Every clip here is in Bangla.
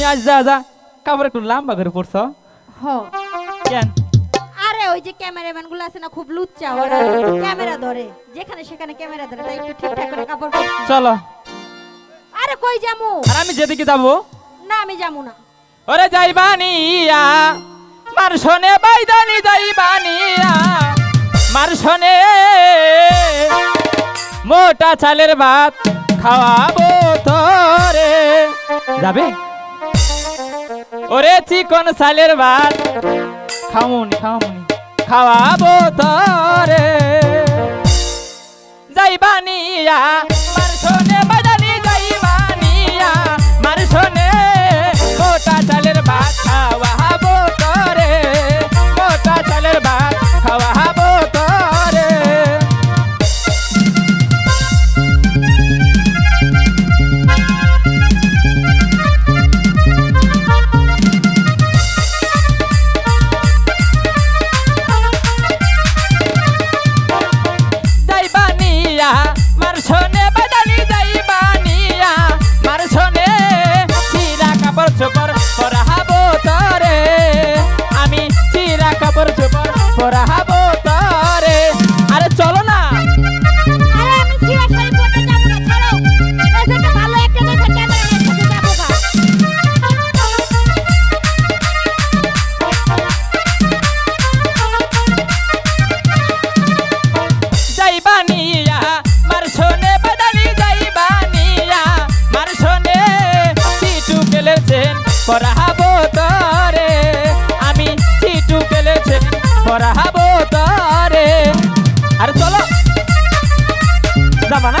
তুমি আজ যা যা। কাপড় একটু লম্বা করে পড়ছো হ্যাঁ কেন? আরে ওই যে ক্যামেরাম্যানগুলো আছে না খুব লুচ্চা ওরা। ক্যামেরা ধরে যেখানে সেখানে ক্যামেরা ধরে তাই একটু ঠিকঠাক করে কাপড় পরছি। চলো। আরে কই যামু? আর আমি যেদিকে যাব? না আমি যামু না। ওরে যাইবানিয়া মার শোনে বাইদানি যাইবানিয়া মার শোনে মোটা চালের ভাত খাওয়াবো তোরে। যাবে? ওরে চিকন সালের ভাত। খাওনি খাওনি খাওয়াবো তরে। যাইবানিয়া পড়াবো তরে। আমি চিটু পেলেছে পড়াবো তরে। আরে চলো। যাবা না?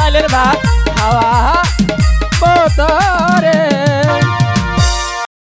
চালের ভাত খাওয়া বোতরে।